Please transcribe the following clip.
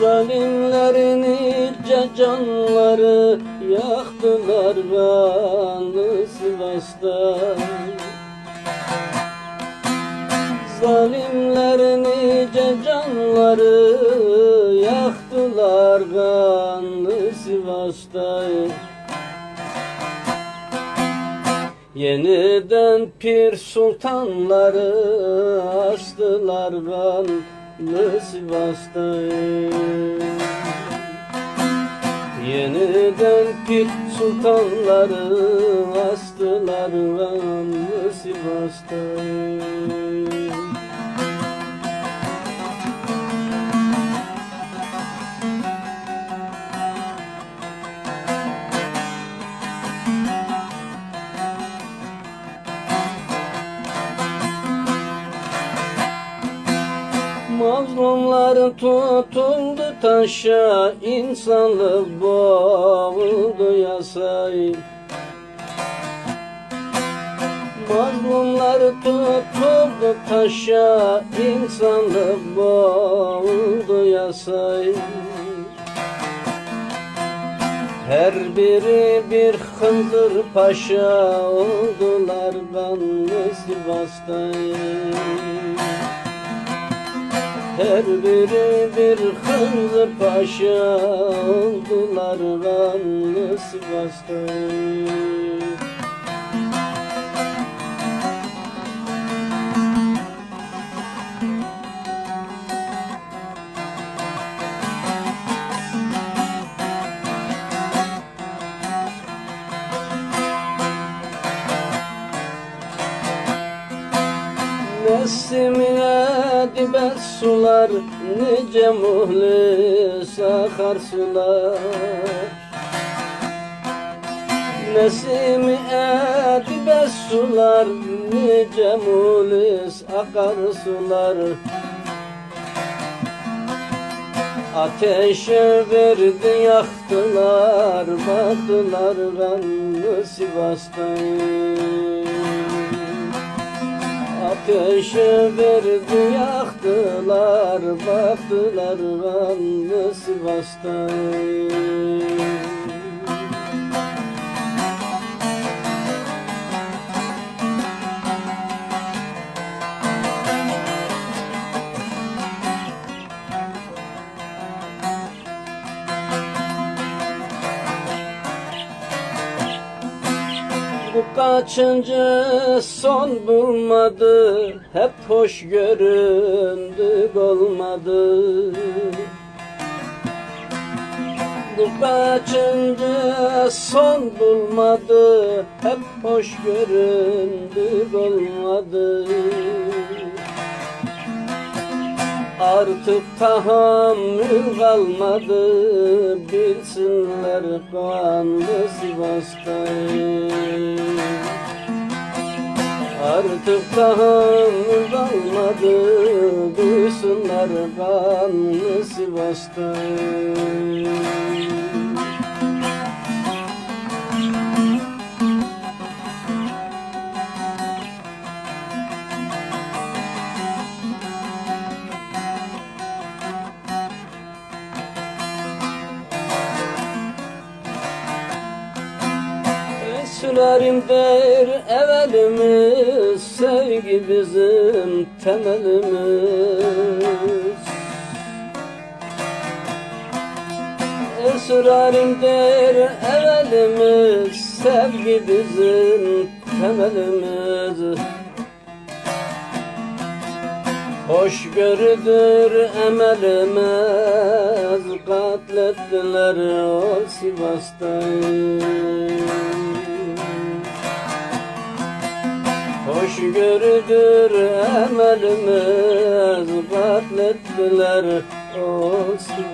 zalimlerini nice canları yaktılar kanlı Sivas'ta Zalimlerin nice canları yaktılar kanlı Sivas'ta Yeniden pir sultanları astılar kanlı Sivas'ta Yeniden pir sultanları astılar Sivas'ta Mazlumlar tutuldu taşa, insanlık boğuldu yasay. Mazlumlar tutuldu taşa, insanlık boğuldu yasay. Her biri bir hınzır paşa oldular kanlı Sivas'ta. Her biri bir hınzır paşa oldular kanlı Sivas'ta. Nesimine dibet sular Nice muhlis akar sular. Nesimi dibet sular Nice muhlis akar sular. Ateşe verdi yaktılar Baktılar kanlı Sivas'tan Ateşe verdi yaktılar Baktılar kanlı Sivas'ta Bu kaçıncı son bulmadı Hep hoş göründük olmadı. Bu kaçıncı son bulmadı Hep hoş göründük olmadı Artık tahammül kalmadı. Bilsinler kanlı Sivas'ta Artık tahammül kalmadı. Duysunlar kanlı Sivas'ta Sürerimdir evvelimiz Sevgi bizim temelimiz. Esrarimdir evvelimiz Sevgi bizim temelimiz. Hoşgörüdür emelimiz Katlettiler o Sivas'ta Hoşgörüdür emelimiz Katlettiler o Sivas'ta